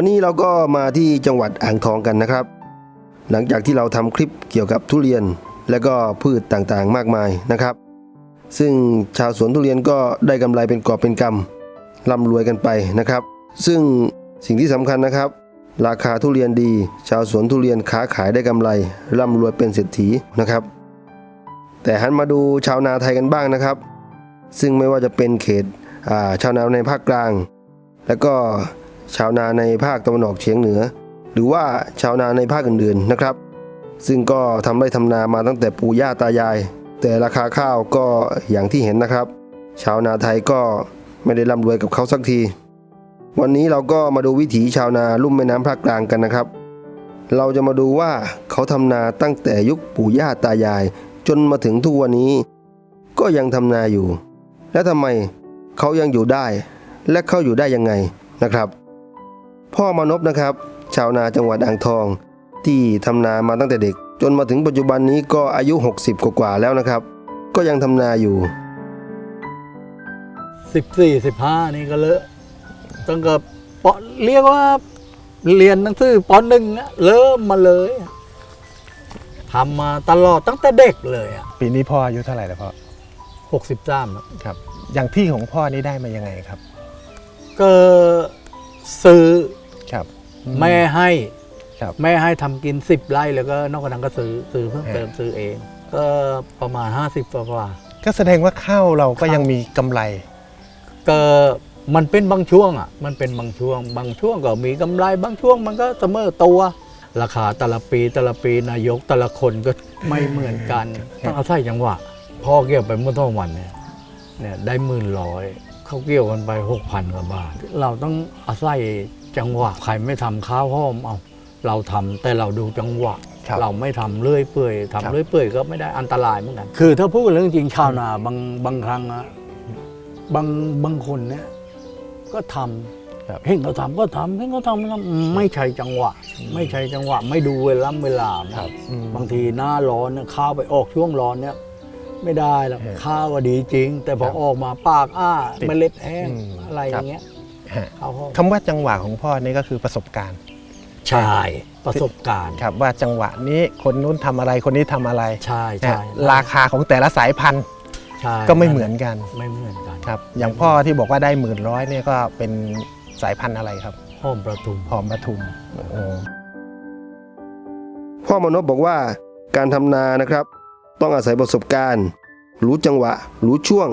วันนี้เราก็มาที่จังหวัดอ่างทองกันนะครับ หลังจากที่เราทำคลิปเกี่ยวกับทุเรียนและก็พืชต่างๆมากมายนะครับ ซึ่งชาวสวนทุเรียนก็ได้กำไรเป็นกอบเป็นกำร่ำรวยกันไปนะครับ ซึ่งสิ่งที่สำคัญนะครับ ราคาทุเรียนดี ชาวสวนทุเรียนค้าขายได้กำไรร่ำรวยเป็นเศรษฐีนะครับ แต่หันมาดูชาวนาไทยกันบ้างนะครับ ซึ่งไม่ว่าจะเป็นเขตาชาวนาในภาคกลาง แล้วก็ ชาวนาในภาคตะวันออกเฉียงเหนือ หรือว่าชาวนาในภาคอื่นๆนะครับ ซึ่งก็ทำไร่ทำนามาตั้งแต่ปู่ย่าตายาย แต่ราคาข้าวก็อย่างที่เห็นนะครับ ชาวนาไทยก็ไม่ได้ร่ำรวยกับเขาสักที วันนี้เราก็มาดูวิถีชาวนาลุ่มแม่น้ำภาคกลางกันนะครับ เราจะมาดูว่าเขาทำนาตั้งแต่ยุคปู่ย่าตายาย จนมาถึงทุกวันนี้ ก็ยังทำนาอยู่ และทำไมเขายังอยู่ได้ และเขาอยู่ได้ยังไงนะครับ พ่อมานพนะครับ ชาวนาจังหวัดอ่างทอง ที่ทำนามาตั้งแต่เด็ก จนมาถึงปัจจุบันนี้ก็อายุ 60 กว่าๆแล้วนะครับ ก็ยังทำนาอยู่สิบสี่สิบห้านี่ก็เลอะตั้งแต่ปอเรียกว่าเรียนหนังสือปหนึ่งอะเริ่มมาเลยอะทำมาตลอดตั้งแต่เด็กเลยอะปีนี้พ่ออายุเท่าไหร่แล้วพ่อหกสิบสามครับ อย่างที่ของพ่อนี่ได้มายังไงครับ ก็ซื้อ ครับ แม่ให้ครับแม่ให้ทำกินสิบไร่แล้วก็นอกจากนั้นก็ซื้อซื้อเพิ่มฮะเติมซื้อเอง ก็ประมาณห้าสิบกว่าก็แสดงว่าข้าวเราก็ยังมีกำไรก็มันเป็นบางช่วงอะ มันเป็นบางช่วง บางช่วงก็มีกำไร บางช่วงมันก็เสมอตัว ราคาแต่ละปีแต่ละปีนายกแต่ละคนก็ไม่เหมือนกันต้องอาศัยจังหวะพ่อเกี่ยวไปเมื่อต้นวันเนี่ยเนี่ยได้หมื่นร้อยเขาเกี่ยวกันไปหกพันกว่าบาท เราต้องอาศัย จังหวะใครไม่ทำข้าวห้อมเอาเราทำแต่เราดูจังหวะครับเราไม่ทำเลื่อยเปื่อยครัทำบเลื่อยเปื่อยก็ไม่ได้อันตรายเหมือนกัน คือถ้าพูดเรื่องจริงชาวนาบางบางครั้งอะบางบางคนเนี่ยก็ทำครับเห็นเขาทำก็ทำเห็นเขาทำก็ทำไม่ใช่จังหวะ ไม่ใช่จังหวะ ไม่ดูเวลาเวลาครับอืมบางทีหน้าร้อนเนี่ยข้าวไปออกช่วงร้อนเนี่ยไม่ได้หรอกฮะข้าวก็ดีจริง แต่พอครับออกมาปากอ้าติดเมล็ดแห้งอืมอะไรอย่างเงี้ยฮะข้าวหอม คำว่าจังหวะของพ่อนี่ก็คือประสบการณ์ใช่ประสบการณ์ครับว่าจังหวะนี้คนนู้นทำอะไรคนนี้ทำอะไรใช่นะใช่ราคาของแต่ละสายพันธุ์ใช่ก็ไม่เหมือนกันไม่เหมือนกันครับอย่างพ่อที่บอกว่าได้หมื่นร้อยเนี่ยก็เป็นสายพันธุ์อะไรครับหอมประทุมหอมปทุมโอ้โหพ่อมานพบอกว่าการทำนานะครับ ต้องอาศัยประสบการณ์ รู้จังหวะ รู้ช่วง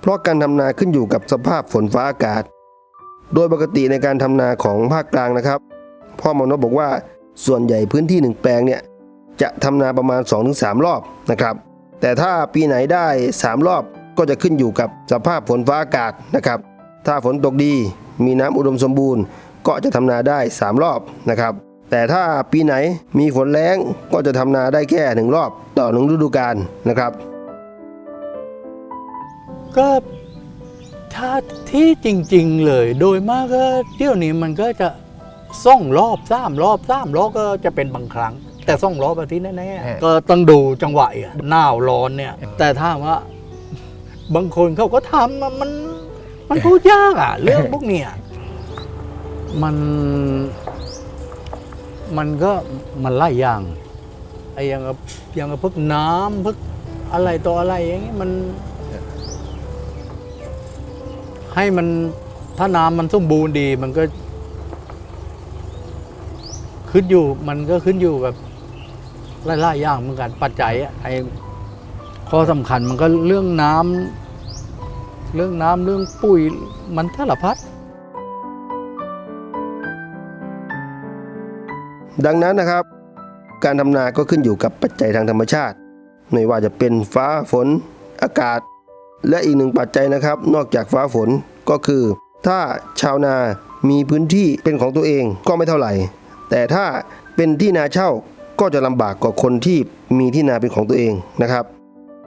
เพราะการทำนาขึ้นอยู่กับสภาพฝนฟ้าอากาศ โดยปกติในการทำนาของภาคกลางนะครับ พ่อมานพบอกว่าส่วนใหญ่พื้นที่หนึ่งแปลงเนี่ยจะทำนาประมาณ 2-3 รอบนะครับ แต่ถ้าปีไหนได้ 3 รอบก็จะขึ้นอยู่กับสภาพฝนฟ้าอากาศนะครับ ถ้าฝนตกดีมีน้ำอุดมสมบูรณ์ ก็จะทำนาได้ 3 รอบนะครับ แต่ถ้าปีไหนมีฝนแล้งก็จะทำนาได้แค่หนึ่งรอบต่อหนึ่งฤดูกาลนะครับ ก็ ถ้าที่จริง ๆ เลย โดยมากก็เที่ยวนี้มันก็จะส่องรอบสามรอบสามรอบก็จะเป็นบางครั้ง แต่ส่องรอบอาทิตย์แน่ๆก็ต้องดูจังหวะอะหน้าร้อนเนี่ย แต่ถ้าว่า บางคนเขาก็ทำอะมัน มันพูดยากอะ เรื่องพวกเนี้ยมัน มันก็มันไล่อย่างไอ้อย่างกับอย่างกับพวกน้ำพวกอะไรต่ออะไรอย่างเงี้ยมัน ให้มันถ้าน้ำมันสมบูรณ์ดีมันก็ ขึ้นอยู่มันก็ขึ้นอยู่กับหลายๆอย่างเหมือนกันปัจจัยอะไอ้ข้อสำคัญมันก็เรื่องน้ำเรื่องน้ำเรื่องปุ๋ยมันสารพัดดังนั้นนะครับ การทำนาก็ขึ้นอยู่กับปัจจัยทางธรรมชาติ ไม่ว่าจะเป็นฟ้าฝนอากาศ และอีกหนึ่งปัจจัยนะครับ นอกจากฟ้าฝนก็คือ ถ้าชาวนามีพื้นที่เป็นของตัวเองก็ไม่เท่าไหร่ แต่ถ้าเป็นที่นาเช่าก็จะลำบากกว่าคนที่มีที่นาเป็นของตัวเองนะครับ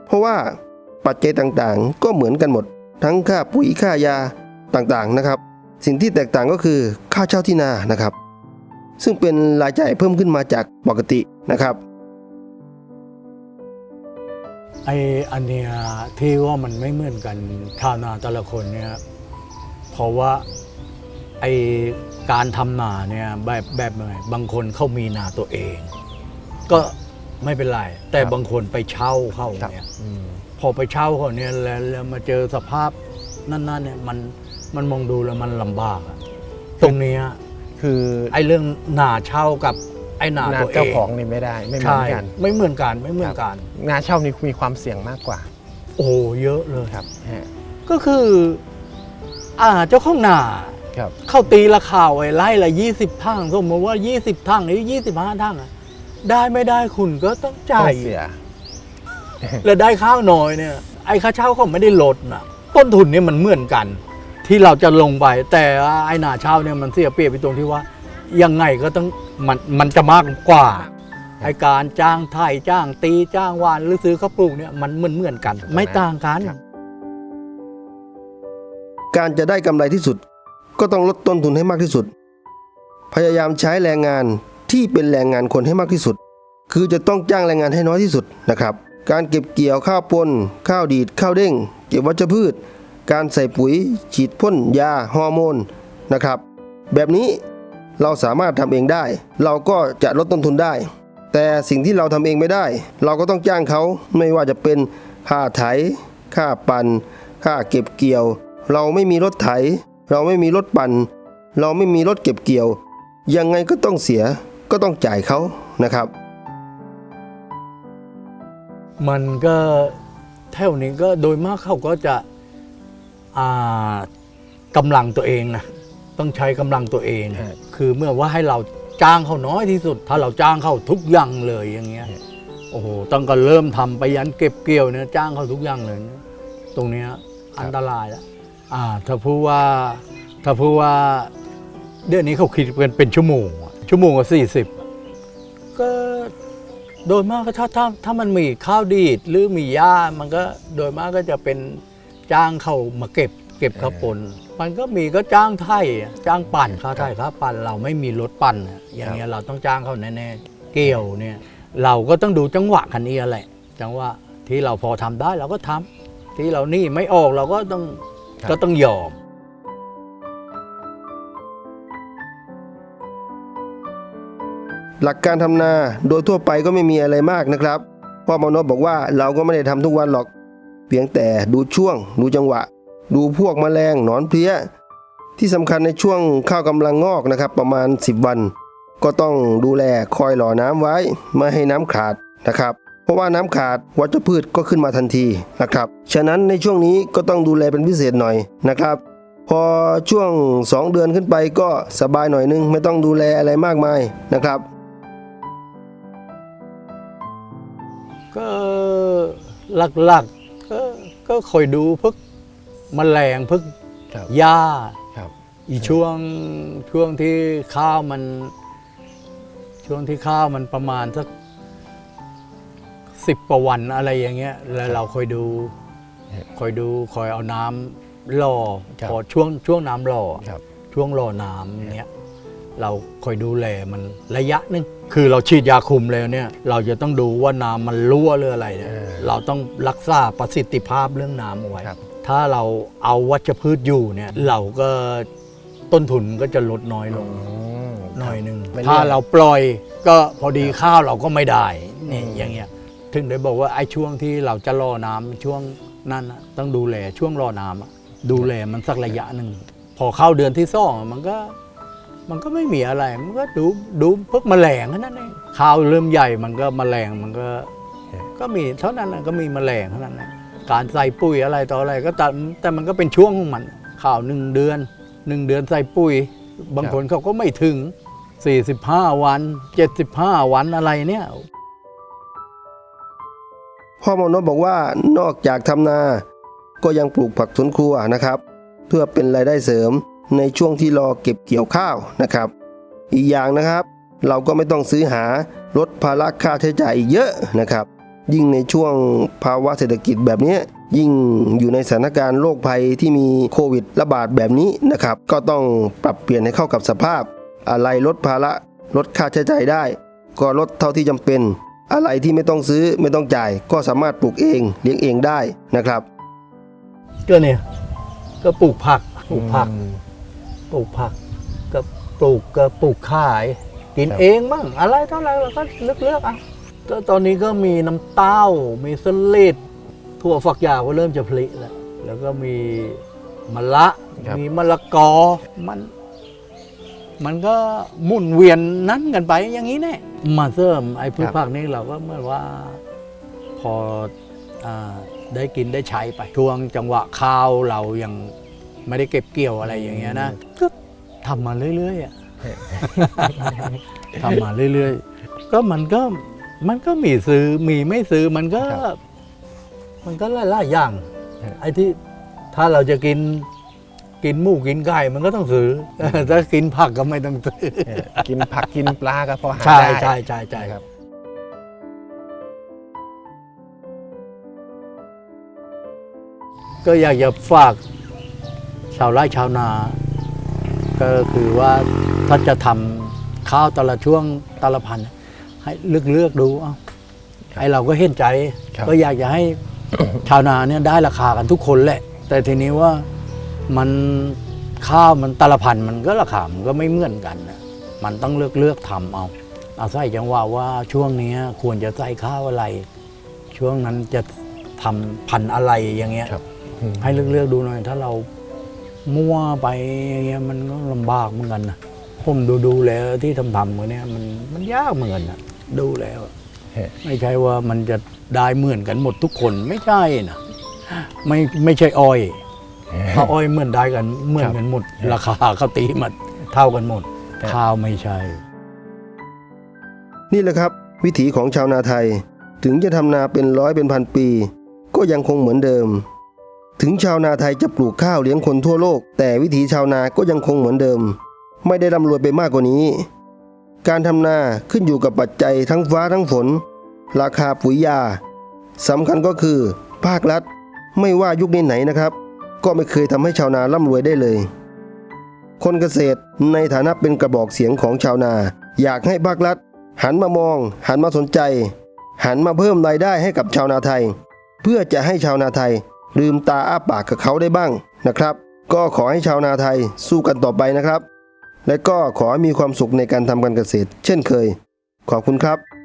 เพราะว่าปัจจัยต่างๆ ก็เหมือนกันหมด ทั้งค่าปุ๋ยค่ายาต่างๆนะครับ สิ่งที่แตกต่างก็คือค่าเช่าที่นานะครับ ซึ่งเป็นรายจ่ายเพิ่มขึ้นมาจากปกตินะครับ ไอ้อันเนี้ยที่ว่ามันไม่เหมือนกันชาวนาแต่ละคนเนี่ยเพราะว่าไอการทำนาเนี่ยแบบแบบไหนบางคนเขามีนาตัวเอง ก็ไม่เป็นไรแต่ครับบางคนไปเช่าเขาครับเนี่ยอืมพอไปเช่าเขาเนี่ยแล้วแล้วมาเจอสภาพนั่นๆเนี่ยมันมันมองดูแล้วมันลำบากอะตรงเนี้ยคือไอ้เรื่องหนาเช่ากับ ไอ้หนานาตัวเองเจ้าของนี่ไม่ได้ไม่เหมือใช่นกัน ไม่เหมือนกันไม่เหมือนกัน นาเช่านี่มีความเสี่ยงมากกว่าโอ้โหเยอะเลย ครับฮะก็คือ อ่าเจ้าของนาครับเข้าตีราคาไว้ไล่ละยี่สิบทั้งสมมติว่ายี่สิบทั้งหรือยี่สิบห้าทั้งอะได้ไม่ได้คุณก็ต้องจ่าต้ย องเสีย แล้วได้ข้าวน้อยเนี่ยไอ้ค่าเช่าเขาไม่ได้ลดนะต้นทุนเนี่ยมันเหมือนกัน ที่เราจะลงไป แต่ไอ้หนาเช่าเนี่ยมันเสียเปรียบไปตรงที่ว่า ยังไงก็ต้องมันมันจะมากกว่าไอ้การจ้างไถ่จ้างตีจ้างวานหรือซื้อข้าวปลูกเนี่ยมันเหมือนเหมือนกัน ไม่ต่างกัน การจะได้กำไรที่สุด ก็ต้องลดต้นทุนให้มากที่สุด พยายามใช้แรงงานที่เป็นแรงงานคนให้มากที่สุด คือจะต้องจ้างแรงงานให้น้อยที่สุดนะครับ การเก็บเกี่ยวข้าวปนข้าวดีดข้าวเด้ง เก็บวัชพืช การใส่ปุ๋ย ฉีดพ่นยาฮอร์โมนนะครับ แบบนี้ เราสามารถทำเองได้ เราก็จะลดต้นทุนได้ แต่สิ่งที่เราทำเองไม่ได้ เราก็ต้องจ้างเขาไม่ว่าจะเป็นค่าไถ ค่าปัน่น ค่าเก็บเกี่ยว เราไม่มีรถไถ เราไม่มีรถปัน่น เราไม่มีรถเก็บเกี่ยว ยังไงก็ต้องเสีย ก็ต้องจ่ายเขานะครับ มันก็แถวนี้ก็โดยมากเขาก็จะอ่ากำลังตัวเองนะ ต้องใช้กำลังตัวเองฮะคือเมื่อว่าให้เราจ้างเขาน้อยที่สุด ถ้าเราจ้างเขาทุกอย่างเลยอย่างเงี้ยฮะโอ้โหต้องก็เริ่มทำไปยันเก็บเกี่ยวเนี่ยจ้างเขาทุกอย่างเลยนะตรงเนี้ยอันตรายแล้วอ่า ถ้าพูดว่าถ้าพูดว่าเดือนนี้เขาคิดเป็นเป็นชั่วโมงอะชั่วโมงละสี่สิบก็โดยมากก็ถ้าถ้าถ้ามันมีข้าวดีดหรือมีหญ้ามันก็โดยมากก็จะเป็นจ้างเขามาเก็บ เก็บข้าวปนมันก็มีก็จ้างไถ่อะจ้างปั่นค่าไถ่ค่าปั่นเราไม่มีรถปั่นอะอย่างเงี้ยเราต้องจ้างเขาแน่ๆเกี่ยวเนี่ย เราก็ต้องดูจังหวะคันนี้แหละ จังหวะที่เราพอทำได้เราก็ทำที่เรานี่ไม่ออกเราก็ต้องครับก็ต้องยอมหลักการทำนาโดยทั่วไปก็ไม่มีอะไรมากนะครับพ่อมานพบอกว่าเราก็ไม่ได้ทำทุกวันหรอก เพียงแต่ดูช่วง ดูจังหวะ ดูพวกแมลงหนอนเพลี้ย ที่สำคัญในช่วงข้าวกำลังงอกนะครับ ประมาณ 10 วัน ก็ต้องดูแลคอยหล่อน้ำไว้ไม่ให้น้ำขาดนะครับ เพราะว่าน้ำขาดวัชพืชก็ขึ้นมาทันทีนะครับ ฉะนั้นในช่วงนี้ก็ต้องดูแลเป็นพิเศษหน่อยนะครับ พอช่วง 2 เดือนขึ้นไปก็สบายหน่อยนึงไม่ต้องดูแลอะไรมากมายนะครับ ก็หลักๆก็ก็คอยดูพวก แมลงพวกครับหญ้าครับ อีช่วงช่วงที่ข้าวมัน ช่วงที่ข้าวมันประมาณสักสิบกว่าวันอะไรอย่างเงี้ย แล้วเราคอยดู ครับคอยดูคอยเอาน้ำล่อครับ พอช่วงช่วงน้ำล่อ ครับ ช่วงรอน้ำเนี้ยเราคอยดูแลมันระยะหนึงคือเราฉีดยาคุมแล้วเนี่ย เราจะต้องดูว่าน้ำมันรั่วหรืออะไรเนี่ยเออ เราต้องรักษาประสิทธิภาพเรื่องน้ำเอาไว้ ครับ ถ้าเราเอาวัชพืชอยู่เนี่ยเราก็ต้นทุนก็จะลดน้อยลงอืมหน่อยหนึ่งไม่ถ้าเลี่ยงเราปล่อยก็พอดีข้าวเราก็ไม่ได้นี่อืมอย่างเงี้ยถึงได้บอกว่าไอ้ช่วงที่เราจะรอน้ำช่วงนั้นน่ะต้องดูแลช่วงรอน้ำอะดูแลมันสักระยะหนึ่งพอเข้าเดือนที่สองอะมันก็มันก็ไม่มีอะไร มันก็ดูดูพวกแมลงแค่นั้นเองข้าวเริ่มใหญ่มันก็แมลงมันก็ ก็มีเท่านั้นน่ะก็มีแมลงเท่านั้นนะ การใส่ปุ๋ยอะไรต่ออะไรก็แต่แต่มันก็เป็นช่วงของมันข่าวหนึ่งเดือนหนึ่งเดือนใส่ปุ๋ย บางคนเขาก็ไม่ถึง 45 วัน 75 วันอะไรเนี่ยพ่อมานพบอกว่านอกจากทำนา ก็ยังปลูกผักสวนครัวนะครับ เพื่อเป็นรายได้เสริมในช่วงที่รอเก็บเกี่ยวข้าวนะครับ อีกอย่างนะครับ เราก็ไม่ต้องซื้อหาลดภาระค่าใช้จ่ายอีกเยอะนะครับ ยิ่งในช่วงภาวะเศรษฐกิจแบบนี้ยิ่งอยู่ในสถานการณ์โรคภัยที่มีโควิดระบาดแบบนี้นะครับ ก็ต้องปรับเปลี่ยนให้เข้ากับสภาพ อะไรลดภาระลดค่าใช้จ่ายได้ ก็ลดเท่าที่จำเป็น อะไรที่ไม่ต้องซื้อไม่ต้องจ่าย ก็สามารถปลูกเองเลี้ยงเองได้นะครับก็เนี่ยก็ปลูกผักปลูกผัก ปลูกผักก็ปลูกก็ปลูกขาย กินเองมั่งอะไรเท่าไหรเราก็เลือกเลือกๆอะ ตตอนนี้ก็มีน้ำเต้า มีสลิดถั่วฝักยาวก็เริ่มจะผลิแล้ว แล้วก็มีมะละ ครับ มีมะละกอ มัน มันก็หมุนเวียนนั้นกันไปอย่างนี้แน่มาเสริมไอ้พืชผักนี้เราก็เหมื่อนว่า พออาได้กินได้ใช้ไป ช่วงจังหวะข้าวเรายังไม่ได้เก็บเกี่ยวอะไรอย่างเงี้ยนะ ก็ทำมาเรื่อยๆอะ ทำมาเรื่อยๆ ก็มันก็ มันก็มีซื้อมีไม่ซื้อมันก็ ครับมันก็หลายๆอย่างครับไอ้ที่ถ้าเราจะกินกินหมูกินไก่มันก็ต้องซื้อถ้ากินผักก็ไม่ต้องซื้อเออกินผักกินปลาก็พอหาใช่ได้ใช่ใช่ใช่ครับ ก็อยากจะฝากชาวไร่ชาวนา ก็คือว่าถ้าจะทำข้าวแต่ละช่วงแต่ละพันธุ์ ให้เลือกเลือกๆดูเอาไอเราก็เห็นใจ ครับ ก็อยากจะให้ชาวนาเนี่ยได้ราคากันทุกคนแหละ แต่ทีนี้ว่ามันข้าวมันแต่ละพันธุ์มันก็ราคามันก็ไม่เหมือนกันนะมันต้องเลือกเลือกทำเอาเอาใส่จังหวะว่าช่วงเนี้ยควรจะใส่ข้าวอะไร ช่วงนั้นจะทำพันธุ์อะไรอย่างเงี้ย ครับอืม ให้เลือกๆดูหน่อย ถ้าเรามั่วไปอย่างเงี้ยมันก็ลำบากเหมือนกันนะผมดูดูๆแล้วที่ทำทำกันเนี่ยมันมันยากเหมือนกันนะ ดูแล้วเฮ้ยไม่ใช่ว่ามันจะได้เหมือนกันหมดทุกคนไม่ใช่นะไม่ไม่ใช่อ้อยถ้าอ้อยเหมือนได้กันเหมือนกันหมด ราคาเขาตีมาเท่ากันหมดครับข้าวไม่ใช่ นี่แหละครับ วิถีของชาวนาไทย ถึงจะทำนาเป็นร้อยเป็นพันปี ก็ยังคงเหมือนเดิม ถึงชาวนาไทยจะปลูกข้าวเลี้ยงคนทั่วโลก แต่วิถีชาวนาก็ยังคงเหมือนเดิม ไม่ได้ร่ำรวยไปมากกว่านี้ การทำนาขึ้นอยู่กับปัจจัยทั้งฟ้าทั้งฝน ราคาปุ๋ยยาสำคัญก็คือ ภาครัฐ ไม่ว่ายุคไหนๆนะครับ ก็ไม่เคยทำให้ชาวนาร่ำรวยได้เลย คนเกษตรในฐานะเป็นกระบอกเสียงของชาวนา อยากให้ภาครัฐ หันมามอง หันมาสนใจ หันมาเพิ่มรายได้ให้กับชาวนาไทย เพื่อจะให้ชาวนาไทย ลืมตาอ้าปากกับเขาได้บ้างนะครับ ก็ขอให้ชาวนาไทยสู้กันต่อไปนะครับ และก็ขอให้มีความสุขในการทำการเกษตร เช่นเคย ขอบคุณครับ